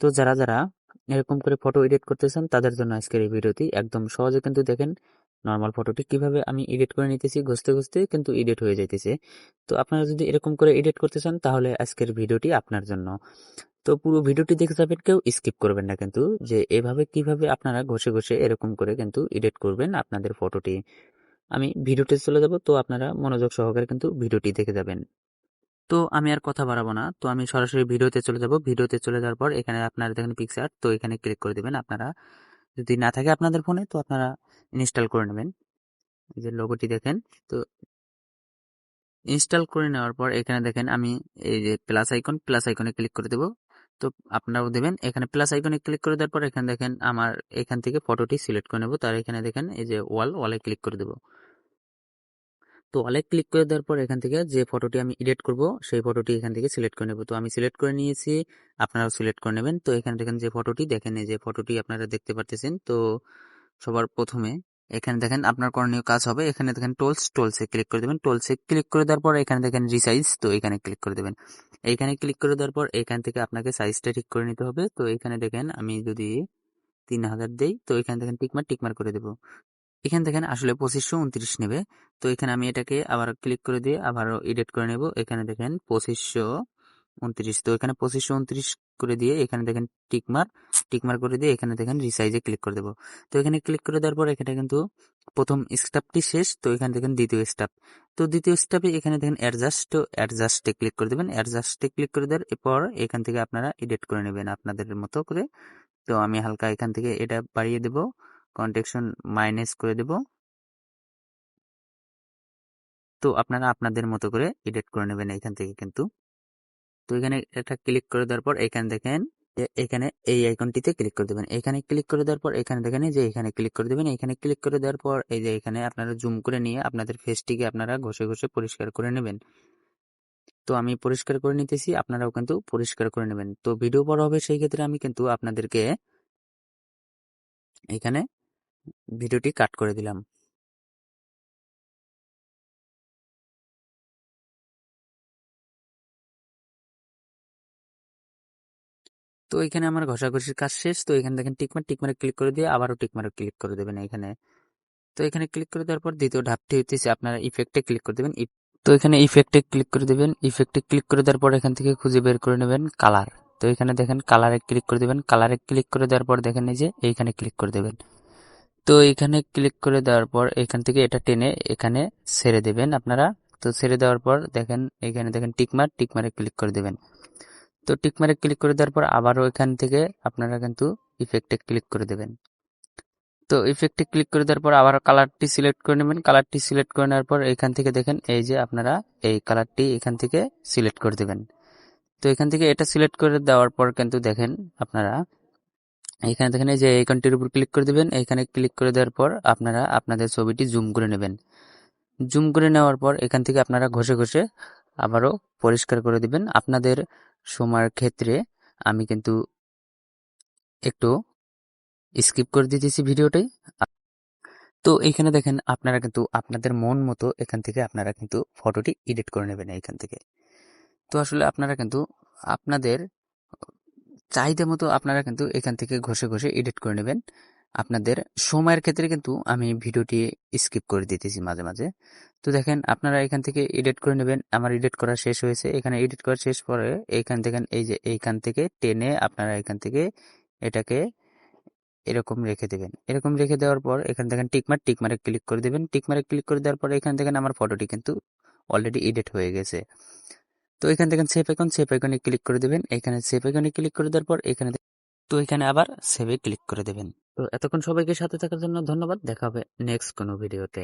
তো যারা যারা এরকম করে ফটো এডিট করতে চান তাদের জন্য আজকের এই ভিডিওটি একদম সহজে কিন্তু দেখেন নর্মাল ফটোটি কীভাবে আমি এডিট করে নিতেছি, ঘষতে ঘষতে কিন্তু এডিট হয়ে যাইতেছে। তো আপনারা যদি এরকম করে এডিট করতে চান, তাহলে আজকের ভিডিওটি আপনার জন্য। তো পুরো ভিডিওটি দেখে যাবেন কেউ স্কিপ করবেন না কিন্তু, যে এভাবে কীভাবে আপনারা ঘষে ঘষে এরকম করে কিন্তু এডিট করবেন আপনাদের ফটোটি আমি ভিডিওটি চলে যাব, তো আপনারা মনোযোগ সহকারে কিন্তু ভিডিওটি দেখে যাবেন। তো আমি আর কথা বাড়াবো না। তো আমি সরাসরি ভিডিওতে চলে যাব। ভিডিওতে চলে যাওয়ার পর এখানে আপনারা দেখেন পিকচার তো এখানে ক্লিক করে দেবেন। আপনারা যদি না থাকে আপনাদের ফোনে তো আপনারা ইনস্টল করে নেবেন। এই যে লোগোটি দেখেন, তো ইনস্টল করে নেওয়ার পর এখানে দেখেন আমি এই যে প্লাস আইকন প্লাস আইকনে ক্লিক করে দেবো। তো আপনারাও দেবেন। এখানে প্লাস আইকনে ক্লিক করে দেওয়ার পর এখানে দেখেন আমার এখান থেকে ফটোটি সিলেক্ট করে নেব। তার এখানে দেখেন এই যে ওয়াল ওয়ালে ক্লিক করে দেবো। তো ওয়ালে ক্লিক করে দেওয়ার পর এখান থেকে যে ফটোটি আমি এডিট করব, সেই ফটোটি এখান থেকে সিলেক্ট করে নেব। তো আমি সিলেক্ট করে নিয়েছি, আপনারাও সিলেক্ট করে নেবেন। তো এখানে দেখেন যে ফটোটি দেখেন যে ফটোটি আপনারা দেখতে পারতেছেন। তো সবার প্রথমে এখানে দেখেন আপনার করণীয় কাজ হবে। এখানে দেখেন টোলস টোলসে ক্লিক করে দেবেন। টোলসে ক্লিক করে দেওয়ার পর এখানে দেখেন রিসাইজ তো এখানে ক্লিক করে দেবেন। এইখানে ক্লিক করে দেওয়ার পর এখান থেকে আপনাকে সাইজটা ঠিক করে নিতে হবে। তো এখানে দেখেন আমি যদি তিন হাজার দেই, তো এখানে দেখেন টিকমার টিকমার করে দেবো। এখানে দেখেন আসলে পঁচিশশো উনত্রিশ নেবে। তো এখানে আমি এটাকে আবার ক্লিক করে দিয়ে আবারও এডিট করে নেব। এখানে দেখেন পঁচিশশো উনত্রিশ। তো এখানে পঁচিশশো উনত্রিশ করে দিয়ে এখানে দেখেন টিকমার টিকমার করে দিয়ে এখানে দেখেন রিসাইজে ক্লিক করে দেবো। তো এখানে ক্লিক করে দেওয়ার পর এখানে কিন্তু প্রথম স্টেপটি শেষ। তো এখানে দেখেন দ্বিতীয় স্টেপ তো দ্বিতীয় স্টেপে এখানে দেখেন অ্যাডজাস্ট অ্যাডজাস্টে ক্লিক করে দেবেন। অ্যাডজাস্টে ক্লিক করে দেওয়ার এরপর এখান থেকে আপনারা এডিট করে নেবেন আপনাদের মতো করে। তো আমি হালকা এখান থেকে এটা বাড়িয়ে দেব। কন্টেকশন মাইনাস করে দেব। তো আপনারা আপনাদের মতো করে এডিট করে নেবেন এখান থেকে কিন্তু। তো এখানে একটা ক্লিক করে দেওয়ার পর এখানে দেখেন এখানে এই আইকনটিতে ক্লিক করে দেবেন। এখানে ক্লিক করে দেওয়ার পর এখানে দেখেন যে এখানে ক্লিক করে দেবেন। এখানে ক্লিক করে দেওয়ার পর এই যে এখানে আপনারা জুম করে নিয়ে আপনাদের ফেসটিকে আপনারা ঘষে ঘষে পরিষ্কার করে নেবেন। তো আমি পরিষ্কার করে নিতেছি, আপনারাও কিন্তু পরিষ্কার করে নেবেন। তো ভিডিও বড় হবে, সেই ক্ষেত্রে আমি কিন্তু আপনাদেরকে এখানে ভিডিওটি কাট করে দিলাম। তো এখানে আমার ঘষাঘষির কাজ শেষ। তো এখানে দেখেন টিকমার, টিকমারে ক্লিক করে দিয়ে আবারও টিকমারে ক্লিক করে দেবেন এখানে। তো এখানে ক্লিক করে দেওয়ার পর দ্বিতীয় ধাপটি হচ্ছে আপনারা ইফেক্টে ক্লিক করে দেবেন। তো এখানে ইফেক্টে ক্লিক করে দেবেন। ইফেক্টে ক্লিক করে দেওয়ার পর এখান থেকে খুঁজে বের করে নেবেন কালার তো এখানে দেখেন কালারে ক্লিক করে দেবেন। কালারে ক্লিক করে দেওয়ার পর দেখেন এই যে এইখানে ক্লিক করে দেবেন। তো এখানে ক্লিক করে দেওয়ার পর এখান থেকে এটা টেনে এখানে ছেড়ে দেবেন আপনারা। তো ছেড়ে দেওয়ার পর দেখেন, এখানে দেখেন টিকমার, টিকমারে ক্লিক করে দেবেন। তো টিকমারে ক্লিক করে দেওয়ার পর আবারও এখান থেকে আপনারা কিন্তু ইফেক্টে ক্লিক করে দেবেন। তো ইফেক্টে ক্লিক করে দেওয়ার পর আবার কালারটি সিলেক্ট করে নেবেন। কালারটি সিলেক্ট করে নেওয়ার পর এখান থেকে দেখেন, এই যে আপনারা এই কালারটি এখান থেকে সিলেক্ট করে দেবেন। তো এখান থেকে এটা সিলেক্ট করে দেওয়ার পর কিন্তু দেখেন আপনারা এখানে দেখেন এই যে আইকনটির উপর ক্লিক করে দেবেন। এখানে ক্লিক করে দেওয়ার পর আপনারা আপনাদের ছবিটি জুম করে নেবেন। জুম করে নেওয়ার পর এখান থেকে আপনারা ঘষে ঘষে আবারও পরিষ্কার করে দিবেন। আপনাদের সময়ের ক্ষেত্রে আমি কিন্তু একটু স্কিপ করে দিতেছি ভিডিওটাই। তো এখানে দেখেন আপনারা কিন্তু আপনাদের মন মতো এখান থেকে আপনারা কিন্তু ফটোটি এডিট করে নেবেন এইখান থেকে। তো আসলে আপনারা কিন্তু আপনাদের চাহিদা মতো আপনারা কিন্তু এখান থেকে ঘষে ঘষে এডিট করে নেবেন। আপনাদের সময়ের ক্ষেত্রে কিন্তু আমি ভিডিওটি স্কিপ করে দিতেছি মাঝে মাঝে। তো দেখেন, আপনারা এখান থেকে এডিট করে নেবেন। আমার এডিট করা শেষ হয়েছে। এখানে এডিট করা শেষ পরে এইখান থেকে, এই যে এইখান থেকে টেনে আপনারা এখান থেকে এটাকে এরকম রেখে দেবেন। এরকম রেখে দেওয়ার পর এখান থেকে টিকমার টিকমারে ক্লিক করে দেবেন। টিকমারে ক্লিক করে দেওয়ার পর এখান থেকে আমার ফটোটি কিন্তু অলরেডি এডিট হয়ে গেছে। তো এখান থেকে সেভ আইকন সেভ আইকনে ক্লিক করে দেবেন। এখানে সেভ আইকনে ক্লিক করে দেওয়ার পর এখানে তো এখানে আবার সেভে ক্লিক করে দেবেন। তো এতক্ষণ সবাইকে সাথে থাকার জন্য ধন্যবাদ। দেখা হবে নেক্সট কোনো ভিডিওতে